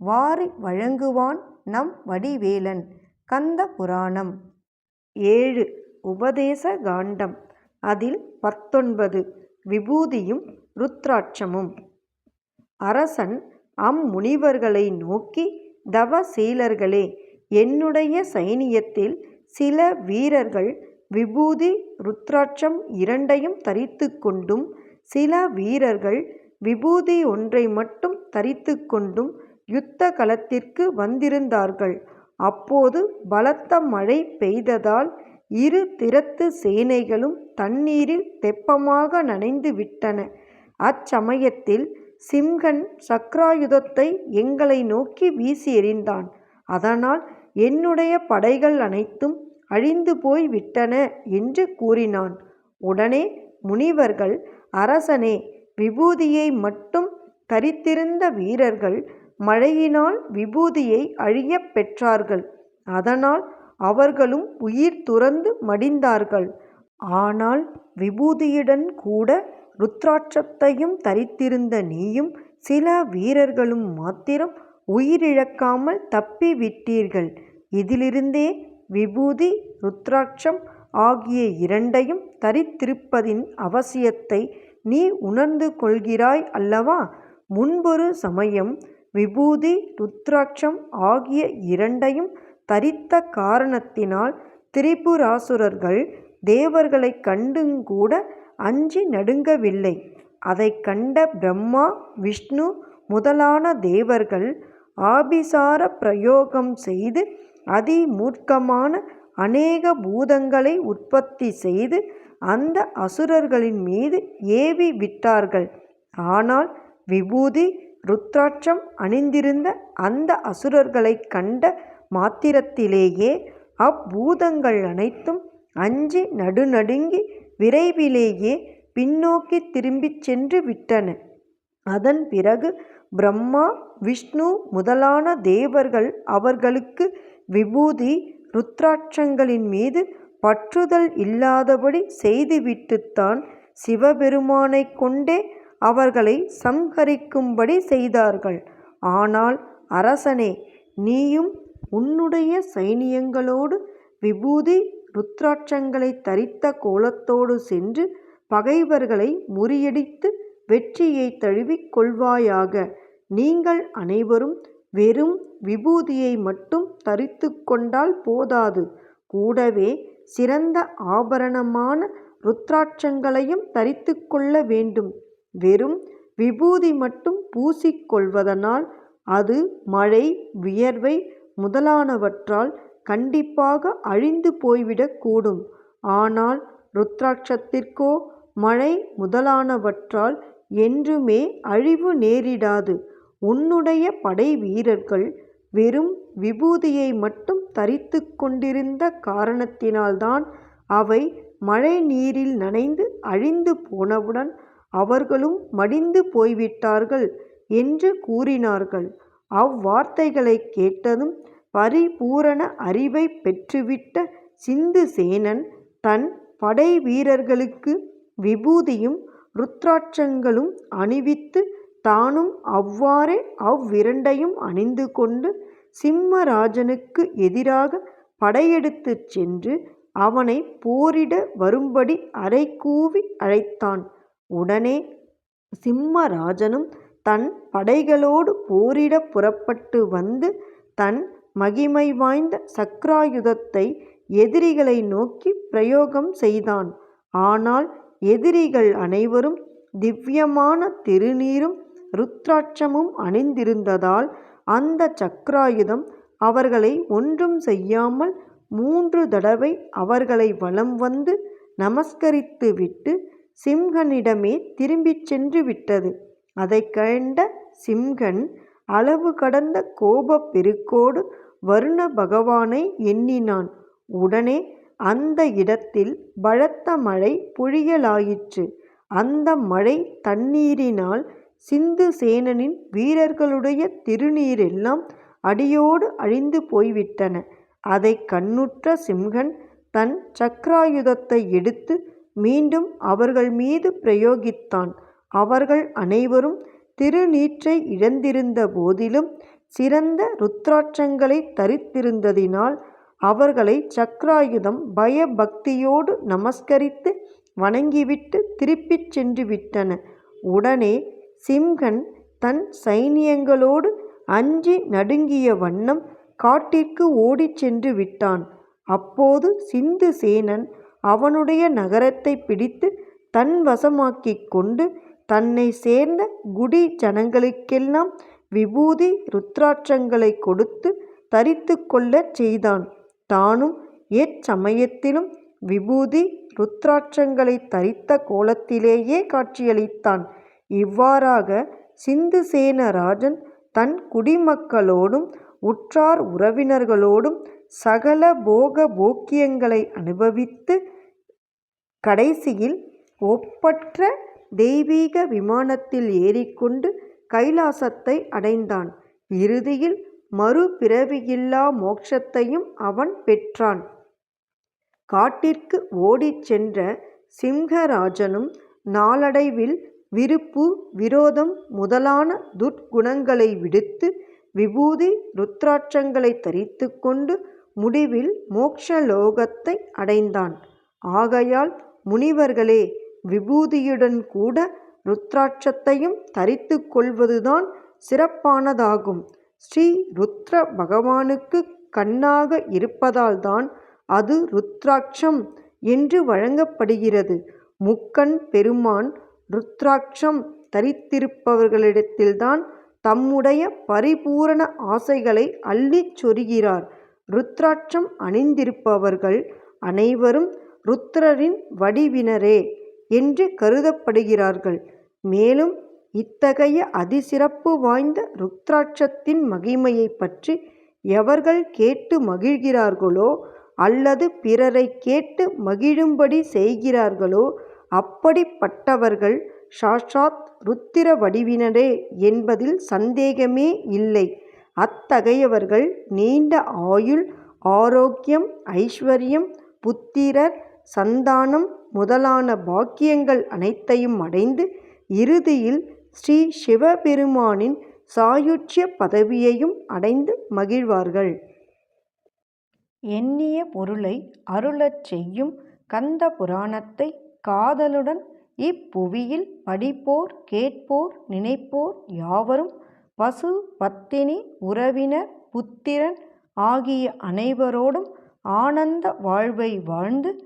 வாரி வழங்குவான் நம் வடிவேலன். கந்த புராணம். ஏழு. உபதேச காண்டம். அதில் பத்தொன்பது. விபூதியும் ருத்ராட்சமும். அரசன் அம்முனிவர்களை நோக்கி தவசீலர்களே என்னுடைய சைனியத்தில் சில வீரர்கள் விபூதி ருத்ராட்சம் இரண்டையும் தரித்து கொண்டும் சில வீரர்கள் விபூதி ஒன்றை மட்டும் தரித்து கொண்டும் யுத்த களத்திற்கு வந்திருந்தார்கள். அப்போது பலத்த மழை பெய்ததால் இரு திறத்து சேனைகளும் தண்ணீரில் தெப்பமாக நனைந்து விட்டன. அச்சமயத்தில் சிம்ஹன் சக்ராயுதத்தை எங்களை நோக்கி வீசி எறிந்தான். அதனால் என்னுடைய படைகள் அனைத்தும் அழிந்து போய் விட்டன என்று கூறினான். உடனே முனிவர்கள் அரசனே விபூதியை மட்டும் தரித்திருந்த வீரர்கள் மழையினால் விபூதியை அழியப் பெற்றார்கள். அதனால் அவர்களும் உயிர் துறந்து மடிந்தார்கள். ஆனால் விபூதியுடன் கூட ருத்ராட்சத்தையும் தரித்திருந்த நீயும் சில வீரர்களும் மாத்திரம் உயிரிழக்காமல் தப்பி விட்டீர்கள் இதிலிருந்தே விபூதி ருத்ராட்சம் ஆகிய இரண்டையும் தரித்திருப்பதின் அவசியத்தை நீ உணர்ந்து கொள்கிறாய் அல்லவா? முன்பொரு சமயம் விபூதி ருத்ராட்சம் ஆகிய இரண்டையும் தரித்த காரணத்தினால் திரிபுராசுரர்கள் தேவர்களைக் கண்டுங்கூட அஞ்சி நடுங்கவில்லை. அதை கண்ட பிரம்மா விஷ்ணு முதலான தேவர்கள் ஆபிசார பிரயோகம் செய்து அதிமூர்க்கமான அநேக பூதங்களை உற்பத்தி செய்து அந்த அசுரர்களின் மீது ஏவி விட்டார்கள். ஆனால் விபூதி ருத்ராட்சம் அணிந்திருந்த அந்த அசுரர்களைக் கண்ட மாத்திரத்திலேயே அப்பூதங்கள் அனைத்தும் அஞ்சி நடுநடுங்கி விரைவிலேயே பின்னோக்கி திரும்பிச் சென்று விட்டன. அதன் பிறகு பிரம்மா விஷ்ணு முதலான தேவர்கள் அவர்களுக்கு விபூதி ருத்ராட்சங்களின் மீது பற்றுதல் இல்லாதபடி செய்துவிட்டுத்தான் சிவபெருமானைக் கொண்டே அவர்களை சம்ஹரிக்கும்படி செய்தார்கள். ஆனால் அரசனே நீயும் உன்னுடைய சைனியங்களோடு விபூதி ருத்ராட்சங்களை தரித்த கோலத்தோடு சென்று பகைவர்களை முறியடித்து வெற்றியை தழுவிக் கொள்வாயாக நீங்கள் அனைவரும் வெறும் விபூதியை மட்டும் தரித்து கொண்டால் போதாது. கூடவே சிறந்த ஆபரணமான ருத்ராட்சங்களையும் தரித்து கொள்ள வேண்டும். வெறும் விபூதி மட்டும் பூசிக்கொள்வதனால் அது மழை வியர்வை முதலானவற்றால் கண்டிப்பாக அழிந்து போய்விடக்கூடும் ஆனால் ருத்ராட்சத்திற்கோ மழை முதலானவற்றால் என்றுமே அழிவு நேரிடாது. உன்னுடைய படை வீரர்கள் வெறும் விபூதியை மட்டும் தரித்து கொண்டிருந்த காரணத்தினால்தான் அவை மழை நீரில் நனைந்து அழிந்து போனவுடன் அவர்களும் மடிந்து போய்விட்டார்கள் என்று கூறினார்கள். அவ்வார்த்தைகளைக் கேட்டதும் பரிபூரண அறிவை பெற்றுவிட்ட சிந்துசேனன் தன் படை வீரர்களுக்கு விபூதியும் ருத்ராட்சங்களும் அணிவித்து தானும் அவ்வாறே அவ்விரண்டையும் அணிந்து கொண்டு சிம்மராஜனுக்கு எதிராக படையெடுத்துச் சென்று அவனை போரிட வரும்படி அறைகூவி அழைத்தான். உடனே சிம்மராஜனும் தன் படைகளோடு போரிடப் புறப்பட்டு வந்து தன் மகிமை வாய்ந்த சக்ராயுதத்தை எதிரிகளை நோக்கி பிரயோகம் செய்தான். ஆனால் எதிரிகள் அனைவரும் திவ்யமான திருநீரும் ருத்ராட்சமும் அணிந்திருந்ததால் அந்த சக்ராயுதம் அவர்களை ஒன்றும் செய்யாமல் மூன்று தடவை அவர்களை வலம் வந்து நமஸ்கரித்துவிட்டு சிம்ஹனிடமே திரும்பிச் சென்று விட்டது அதைக் கண்ட சிம்ஹன் அளவு கடந்த கோபப் பெருக்கோடு வருண பகவானை எண்ணினான். உடனே அந்த இடத்தில் பலத்த மழை பொழியலாயிற்று. அந்த மழை தண்ணீரினால் சிந்து சேனனின் வீரர்களுடைய திருநீரெல்லாம் அடியோடு அழிந்து போய்விட்டன. அதை கண்ணுற்ற சிம்ஹன் தன் சக்ராயுதத்தை எடுத்து மீண்டும் அவர்கள் மீது பிரயோகித்தான். அவர்கள் அனைவரும் திருநீற்றை இழந்திருந்த போதிலும் சிறந்த ருத்திராட்சங்களைத் தரித்திருந்ததினால் அவர்களை சக்ராயுதம் பயபக்தியோடு நமஸ்கரித்து வணங்கிவிட்டு திருப்பிச் சென்றுவிட்டன. உடனே சிம்ஹன் தன் சைனியங்களோடு அஞ்சி நடுங்கிய வண்ணம் காட்டிற்கு ஓடிச் சென்று விட்டான் அப்போது சிந்து சேனன் அவனுடைய நகரத்தைப் பிடித்து தன் வசமாக்கிக் கொண்டு தன்னை சேர்ந்த குடி ஜனங்களுக்கெல்லாம் விபூதி ருத்ராட்சங்களை கொடுத்து தரித்து கொள்ளச் செய்தான். தானும் எச்சமயத்திலும் விபூதி ருத்ராட்சங்களை தரித்த கோலத்திலேயே காட்சியளித்தான். இவ்வாறாக சிந்துசேன ராஜன் தன் குடிமக்களோடும் உற்றார் உறவினர்களோடும் சகல போக போக்கியங்களை அனுபவித்து கடைசியில் ஒப்பற்ற தெய்வீக விமானத்தில் ஏறிக்கொண்டு கைலாசத்தை அடைந்தான். இறுதியில் மறுபிறவியில்லா மோட்சத்தையும் அவன் பெற்றான். காட்டிற்கு ஓடிச் சென்ற சிம்ஹராஜனும் நாளடைவில் விருப்பு விரோதம் முதலான துர்க்குணங்களை விடுத்து விபூதி ருத்ராட்சங்களை தரித்து கொண்டு முடிவில் மோக்ஷலோகத்தை அடைந்தான். ஆகையால் முனிவர்களே விபூதியுடன் கூட ருத்ராட்சத்தையும் தரித்து கொள்வதுதான் சிறப்பானதாகும். ஸ்ரீ ருத்ர பகவானுக்கு கண்ணாக இருப்பதால்தான் அது ருத்ராட்சம் என்று வழங்கப்படுகிறது. முக்கண் பெருமான் ருத்ராட்சம் தரித்திருப்பவர்களிடத்தில்தான் தம்முடைய பரிபூரண ஆசைகளை அள்ளிச் சொருகிறார் ருத்ராட்சம் அணிந்திருப்பவர்கள் அனைவரும் ருத்ரரின் வடிவினரே என்று கருதப்படுகிறார்கள். மேலும் இத்தகைய அதிசிறப்பு வாய்ந்த ருத்ராட்சத்தின் மகிமையைப் பற்றி எவர்கள் கேட்டு மகிழ்கிறார்களோ அல்லது பிறரை கேட்டு மகிழும்படி செய்கிறார்களோ அப்படிப்பட்டவர்கள் சாஷாத் ருத்திர வடிவினரே என்பதில் சந்தேகமே இல்லை. அத்தகையவர்கள் நீண்ட ஆயுள் ஆரோக்கியம் ஐஸ்வரியம் புத்திரர் சந்தானம் முதலான பாக்கியங்கள் அனைத்தையும் அடைந்து இறுதியில் ஸ்ரீ சிவபெருமானின் சாயுட்ய பதவியையும் அடைந்து மகிழ்வார்கள். எண்ணிய பொருளை அருளச் செய்யும் கந்த புராணத்தை காதலுடன் இப்புவியில் படிப்போர் கேட்போர் நினைப்போர் யாவரும் பசு பத்தினி உறவினர் புத்திரன் ஆகிய அனைவரோடும் ஆனந்த வாழ்வை வாழ்ந்து